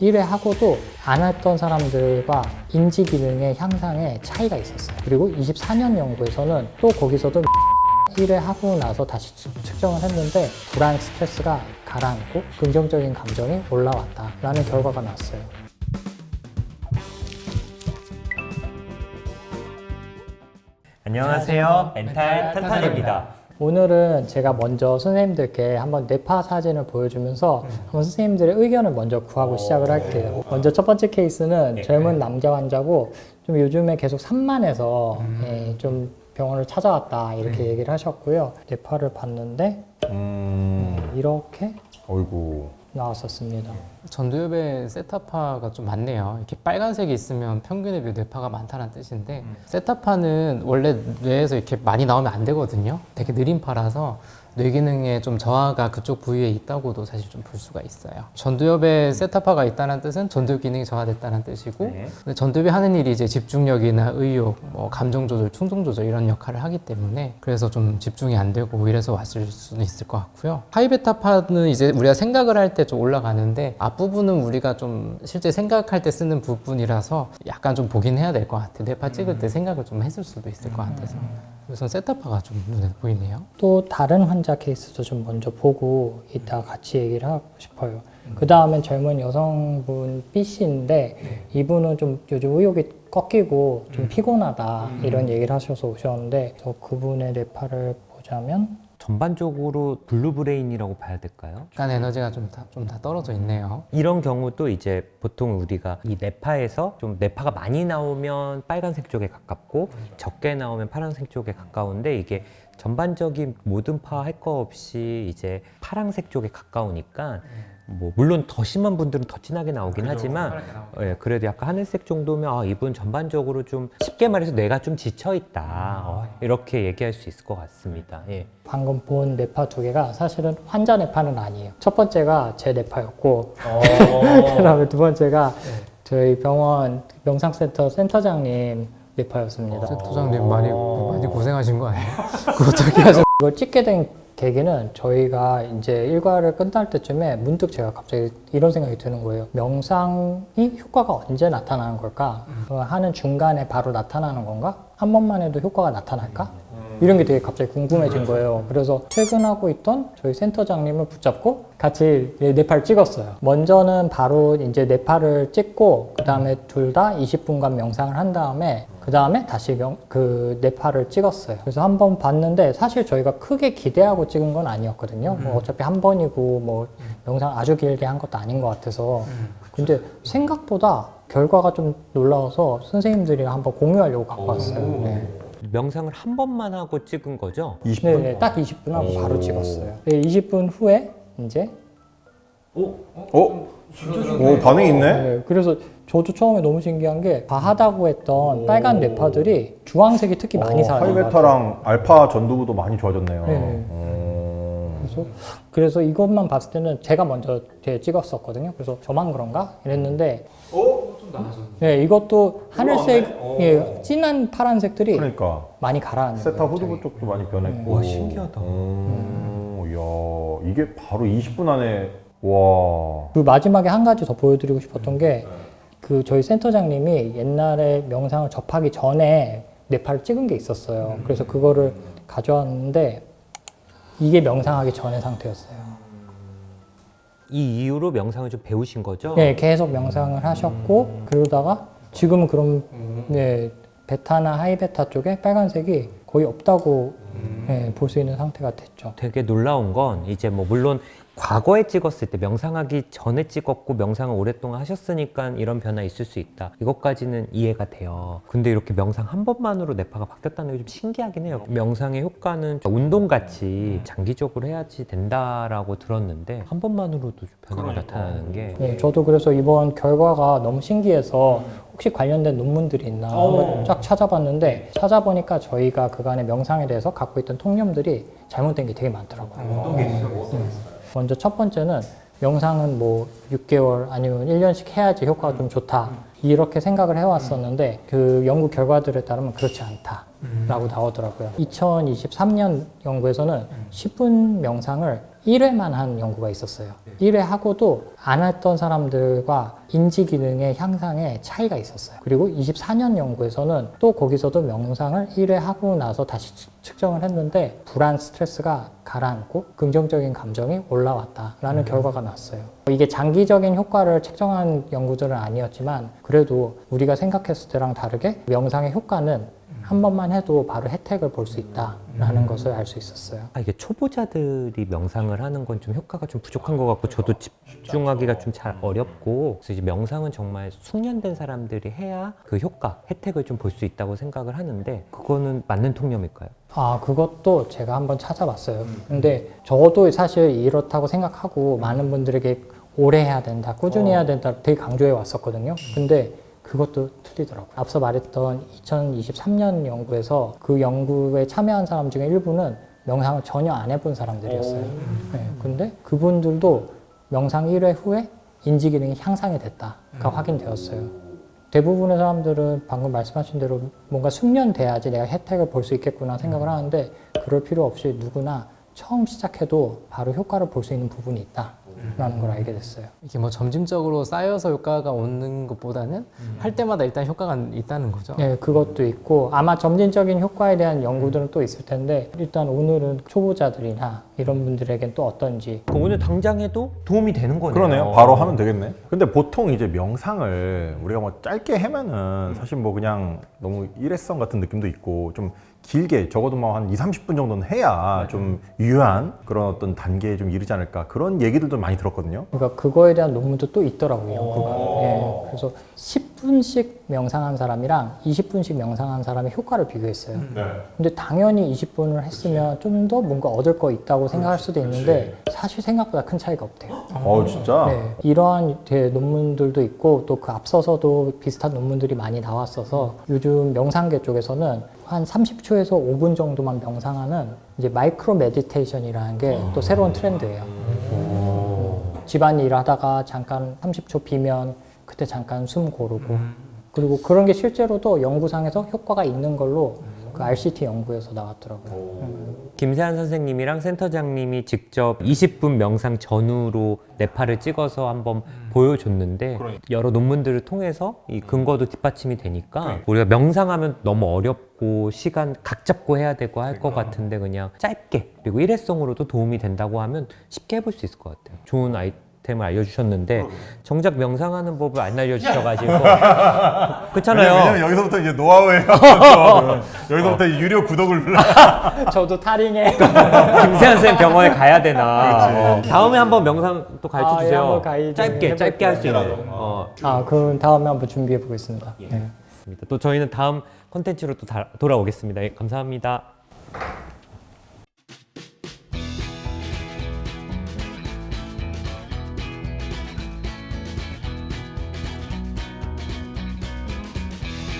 1회 하고도 안 했던 사람들과 인지 기능의 향상에 차이가 있었어요. 그리고 24년 연구에서는 또 거기서도 1회 하고 나서 다시 측- 측정을 했는데 불안 스트레스가 가라앉고 긍정적인 감정이 올라왔다라는 결과가 나왔어요. 안녕하세요. 멘탈 탄탄입니다. 오늘은 제가 먼저 선생님들께 한번 뇌파 사진을 보여주면서 한번 선생님들의 의견을 먼저 구하고 시작을 할게요. 먼저 첫 번째 케이스는 젊은 남자 환자고 좀 요즘에 계속 산만해서 예, 좀 병원을 찾아왔다 이렇게 얘기를 하셨고요. 뇌파를 봤는데 음, 이렇게 어이구. 나왔었습니다. 전두엽에 세타파가 좀 많네요. 이렇게 빨간색이 있으면 평균에 비해 뇌파가 많다는 뜻인데 세타파는 원래 뇌에서 이렇게 많이 나오면 안 되거든요. 되게 느린 파라서 뇌 기능에 좀 저하가 그쪽 부위에 있다고도 사실 좀 볼 수가 있어요. 전두엽에 세타파가 있다는 뜻은 전두엽 기능이 저하됐다는 뜻이고 네. 근데 전두엽이 하는 일이 이제 집중력이나 의욕, 뭐 감정 조절, 충동 조절 이런 역할을 하기 때문에 그래서 좀 집중이 안 되고 이래서 왔을 수는 있을 것 같고요. 하이베타파는 이제 우리가 생각을 할 때 좀 올라가는데 앞부분은 우리가 좀 실제 생각할 때 쓰는 부분이라서 약간 좀 보긴 해야 될 것 같아요. 뇌파 찍을 때 생각을 좀 했을 수도 있을 것 같아서. 그래서 세타파가 좀 눈에 보이네요. 또 다른 환자 케이스도 좀 먼저 보고 이따 같이 얘기를 하고 싶어요. 그 다음엔 젊은 여성분 B 씨인데 이분은 좀 요즘 의욕이 꺾이고 좀 피곤하다 이런 얘기를 하셔서 오셨는데 저 그분의 뇌파를 보자면 전반적으로 블루브레인이라고 봐야 될까요? 약간 에너지가 좀 다 좀 다 떨어져 있네요. 이런 경우도 이제 보통 우리가 이 뇌파에서 좀 뇌파가 많이 나오면 빨간색 쪽에 가깝고 적게 나오면 파란색 쪽에 가까운데 이게 전반적인 모든 파 할 거 없이 이제 파란색 쪽에 가까우니까 뭐 물론 더 심한 분들은 더 진하게 나오긴 하지만 예, 그래도 약간 하늘색 정도면 아, 이분 전반적으로 좀 쉽게 말해서 뇌가 좀 지쳐 있다 어, 이렇게 얘기할 수 있을 것 같습니다. 예. 방금 본 뇌파 두 개가 사실은 환자 뇌파는 아니에요. 첫 번째가 제 뇌파였고 그다음에 두 번째가 저희 병원 명상센터 센터장님 뇌파였습니다. 센터장님 많이 많이 고생하신 거 아니에요? 그거 어떻게 하죠? 이걸 찍게 된 계기는 저희가 이제 일과를 끝날 때쯤에 문득 제가 갑자기 이런 생각이 드는 거예요. 명상이 효과가 언제 나타나는 걸까? 어, 하는 중간에 바로 나타나는 건가? 한 번만 해도 효과가 나타날까? 이런 게 되게 갑자기 궁금해진 거예요. 그래서 퇴근하고 있던 저희 센터장님을 붙잡고 같이 네팔 찍었어요. 먼저는 바로 이제 네팔을 찍고 그 다음에 둘 다 20분간 명상을 한 다음에 그 다음에 다시 명, 그 네팔을 찍었어요. 그래서 한 번 봤는데 사실 저희가 크게 기대하고 찍은 건 아니었거든요. 뭐 어차피 한 번이고 뭐 명상 아주 길게 한 것도 아닌 것 같아서. 근데 생각보다 결과가 좀 놀라워서 선생님들이랑 한번 공유하려고 갖고 왔어요. 네. 명상을 한 번만 하고 찍은 거죠? 20분? 네, 네, 딱 20분 하고 바로 오. 찍었어요. 네, 20분 후에 이제 어? 오, 반응이 있네? 네, 그래서 저도 처음에 너무 신기한 게 과하다고 했던 빨간 뇌파들이 주황색이 특히 많이 어, 사라져요. 하이베타랑 알파 전두부도 많이 좋아졌네요. 네. 음. 그래서, 그래서 이것만 봤을 때는 제가 먼저 뒤에 찍었었거든요. 그래서 저만 그런가? 이랬는데 네, 이것도 하늘색, 예, 진한 파란색들이 그러니까 많이 가라앉는 세타 거예요. 후두부 쪽도 많이 변했고. 와, 신기하다. 음, 이야, 이게 바로 20분 안에 와. 그 마지막에 한 가지 더 보여드리고 싶었던 게 그 저희 센터장님이 옛날에 명상을 접하기 전에 뇌파를 찍은 게 있었어요. 그래서 그거를 가져왔는데 이게 명상하기 전의 상태였어요. 이 이후로 명상을 좀 배우신 거죠? 네, 계속 명상을 하셨고 그러다가 지금은 그럼 네, 베타나 하이베타 쪽에 빨간색이 거의 없다고 네, 볼수 있는 상태가 됐죠. 되게 놀라운 건 이제 뭐 물론 과거에 찍었을 때 명상하기 전에 찍었고 명상을 오랫동안 하셨으니까 이런 변화 있을 수 있다. 이것까지는 이해가 돼요. 근데 이렇게 명상 한 번만으로 뇌파가 바뀌었다는 게 좀 신기하긴 해요. 명상의 효과는 운동같이 장기적으로 해야지 된다라고 들었는데 한 번만으로도 좀 변화가 나타나는 게 네, 저도 그래서 이번 결과가 너무 신기해서 혹시 관련된 논문들이 있나 한번 쫙 찾아봤는데 찾아보니까 저희가 그간의 명상에 대해서 갖고 있던 통념들이 잘못된 게 되게 많더라고요. 네. 먼저 첫 번째는 명상은 뭐 6개월 아니면 1년씩 해야지 효과가 좀 좋다. 이렇게 생각을 해왔었는데 그 연구 결과들에 따르면 그렇지 않다라고 나오더라고요. 2023년 연구에서는 10분 명상을 1회만 한 연구가 있었어요. 1회 하고도 안 했던 사람들과 인지 기능의 향상에 차이가 있었어요. 그리고 24년 연구에서는 또 거기서도 명상을 1회 하고 나서 다시 측- 측정을 했는데 불안 스트레스가 가라앉고 긍정적인 감정이 올라왔다라는 결과가 나왔어요. 이게 장기적인 효과를 측정한 연구들은 아니었지만 그래도 우리가 생각했을 때랑 다르게 명상의 효과는 한 번만 해도 바로 혜택을 볼 수 있다 라는 것을 알 수 있었어요. 아, 이게 초보자들이 명상을 하는 건 좀 효과가 좀 부족한 것 같고 저도 집중하기가 좀 잘 어렵고 그래서 이제 명상은 정말 숙련된 사람들이 해야 그 효과, 혜택을 좀 볼 수 있다고 생각을 하는데 그거는 맞는 통념일까요? 아, 그것도 제가 한번 찾아봤어요. 근데 저도 사실 이렇다고 생각하고 많은 분들에게 오래 해야 된다, 꾸준히 해야 된다 되게 강조해 왔었거든요. 근데 그것도 틀리더라고요. 앞서 말했던 2023년 연구에서 그 연구에 참여한 사람 중에 일부는 명상을 전혀 안 해본 사람들이었어요. 네, 근데 그분들도 명상 1회 후에 인지 기능이 향상이 됐다가 확인되었어요. 대부분의 사람들은 방금 말씀하신 대로 뭔가 숙련돼야지 내가 혜택을 볼 수 있겠구나 생각을 하는데 그럴 필요 없이 누구나 처음 시작해도 바로 효과를 볼 수 있는 부분이 있다 라는 걸 알게 됐어요. 이게 뭐 점진적으로 쌓여서 효과가 오는 것보다는 할 때마다 일단 효과가 있다는 거죠. 네, 그것도 있고 아마 점진적인 효과에 대한 연구들은 또 있을 텐데 일단 오늘은 초보자들이나 이런 분들에겐 또 어떤지 그럼 오늘 당장 해도 도움이 되는 거네요. 그러네요. 바로 하면 되겠네. 근데 보통 이제 명상을 우리가 뭐 짧게 하면은 사실 뭐 그냥 너무 일회성 같은 느낌도 있고 좀 길게 적어도 뭐 한 2, 30분 정도는 해야 좀 유효한 그런 어떤 단계에 좀 이르지 않을까 그런 얘기들도 많이 들었거든요. 그러니까 그거에 대한 논문도 또 있더라고요 연구가. 예, 그래서 10분씩 명상한 사람이랑 20분씩 명상한 사람의 효과를 비교했어요. 근데 당연히 20분을 했으면 좀 더 뭔가 얻을 거 있다고 생각할 수도 있는데 사실 생각보다 큰 차이가 없대요. 어 진짜. 네, 이러한 대- 논문들도 있고 또 그 앞서서도 비슷한 논문들이 많이 나왔어서 요즘 명상계 쪽에서는 한 30초에서 5분 정도만 명상하는 이제 마이크로 메디테이션이라는 게 또 새로운 트렌드예요. 집안일 하다가 잠깐 30초 비면 그때 잠깐 숨 고르고. 그리고 그런 게 실제로도 연구상에서 효과가 있는 걸로 그 RCT 연구에서 나왔더라고요. 김세한 선생님이랑 센터장님이 직접 20분 명상 전후로 뇌파를 찍어서 한번 보여줬는데 여러 논문들을 통해서 이 근거도 뒷받침이 되니까 우리가 명상하면 너무 어렵고 시간 각 잡고 해야 되고 할것 같은데 그냥 짧게 그리고 일회성으로도 도움이 된다고 하면 쉽게 해볼 수 있을 것 같아요. 좋은 아이 템을 알려주셨는데 정작 명상하는 법을 안 알려주셔가지고 그렇잖아요. 왜냐면 여기서부터 이제 노하우에 여기서부터 유료 구독을 저도 탈인해. 김세한 선생 병원에 가야 되나? 어, 다음에 한번 명상 또 가르쳐 아, 예, 주세요. 한번 가이드 짧게 짧게 할 수 있는. 해볼게요. 어, 아, 그럼 다음에 한번 준비해 보겠습니다. 네. 좋습니다. 또 저희는 다음 컨텐츠로 또 다- 돌아오겠습니다. 예, 감사합니다.